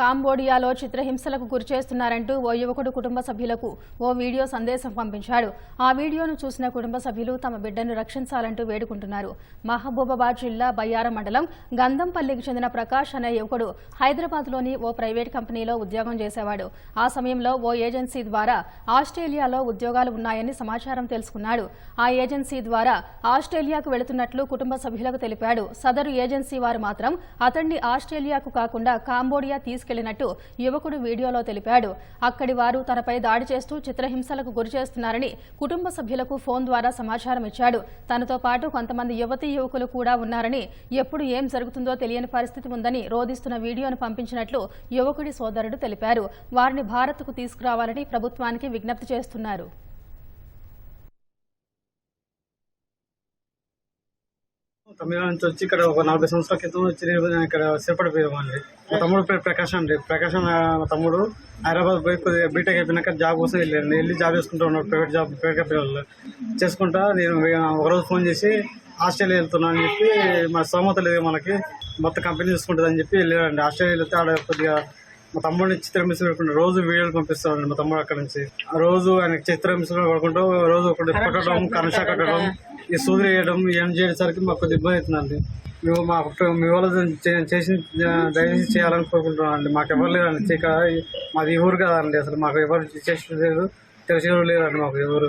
కాంబోడియాలో చిత్రహింసలకు గురిచేస్తున్నారంటూ ఓ యువకుడు కుటుంబ సభ్యులకు ఓ వీడియో సందేశం పంపించాడు. ఆ వీడియోను చూసిన కుటుంబ సభ్యులు తమ బిడ్డను రక్షించాలంటూ వేడుకుంటున్నారు. మహబూబాబాద్ జిల్లా బయ్యారం మండలం గంధంపల్లికి చెందిన ప్రకాష్ అనే యువకుడు హైదరాబాద్లోని ఓ ప్రైవేట్ కంపెనీలో ఉద్యోగం చేసేవాడు. ఆ సమయంలో ఓ ఏజెన్సీ ద్వారా ఆస్ట్రేలియాలో ఉద్యోగాలు ఉన్నాయని సమాచారం తెలుసుకున్నాడు. ఆ ఏజెన్సీ ద్వారా ఆస్ట్రేలియాకు వెళుతున్నట్లు కుటుంబ సభ్యులకు తెలిపాడు. సదరు ఏజెన్సీ వారు మాత్రం అతన్ని ఆస్ట్రేలియాకు కాకుండా కాంబోడియా తీసుకెళ్ళినట్టు యువకుడు వీడియోలో తెలిపాడు. అక్కడి వారు తనపై దాడి చేస్తూ చిత్రహింసలకు గురి చేస్తున్నారని కుటుంబ సభ్యులకు ఫోన్ ద్వారా సమాచారం ఇచ్చాడు. తనతో పాటు కొంతమంది యువతీ యువకులు కూడా ఉన్నారని ఎప్పుడు ఏం జరుగుతుందో తెలియని పరిస్థితి ఉందని రోధిస్తున్న వీడియోను పంపించినట్లు యువకుడి సోదరుడు తెలిపారు. వారిని భారత్కు తీసుకురావాలని ప్రభుత్వానికి విజ్ఞప్తి చేస్తున్నారు. తమిళనాడు నుంచి వచ్చి ఇక్కడ ఒక నలభై సంవత్సరాల క్రితం వచ్చి నేను ఇక్కడ స్థిరపడిపోయాం అండి మా తమ్ముడు పేరు ప్రకాష్ అండి. ప్రకాష్ మా తమ్ముడు హైదరాబాద్ పోయి కొద్దిగా బీటెక్ అయిపోయినాక జాబ్ కోసం వెళ్ళాను వెళ్ళి జాబ్ చేసుకుంటూ ఉన్నాడు. ప్రైవేట్ జాబ్ ప్రైవేట్ కంపెనీలో చేసుకుంటా నేను ఒకరోజు ఫోన్ చేసి ఆస్ట్రేలియా వెళ్తున్నా అని చెప్పి మా స్తోమత లేదు మనకి. మొత్తం కంపెనీ చూసుకుంటుంది అని చెప్పి వెళ్ళాడండి. ఆస్ట్రేలియా వెళ్తే ఆడ కొద్దిగా మా తమ్ముడిని చిత్రహింస పెట్టుకుంటూ. రోజు వీడియోలు పంపిస్తామండి మా తమ్ముడు అక్కడ నుంచి. ఆ రోజు ఆయన చిత్రహింసలు పడుకుంటూ రోజు ఒకటి కొట్టడం కనుష కట్టడం ఈ సూది వేయడం ఏం చేయడానికి మాకు కొద్దిగా ఇబ్బంది అవుతుందండి. మేము మా మీ వాళ్ళు చే- చేసి దయచేసి చేయాలని కోరుకుంటున్నాం అండి. మాకు ఎవరు లేరండి. ఇక మాది ఈ ఊరు కదండి అసలు. మాకు ఎవరు చేసి లేదు. తెలిసి లేరండి మాకు ఈ ఊరు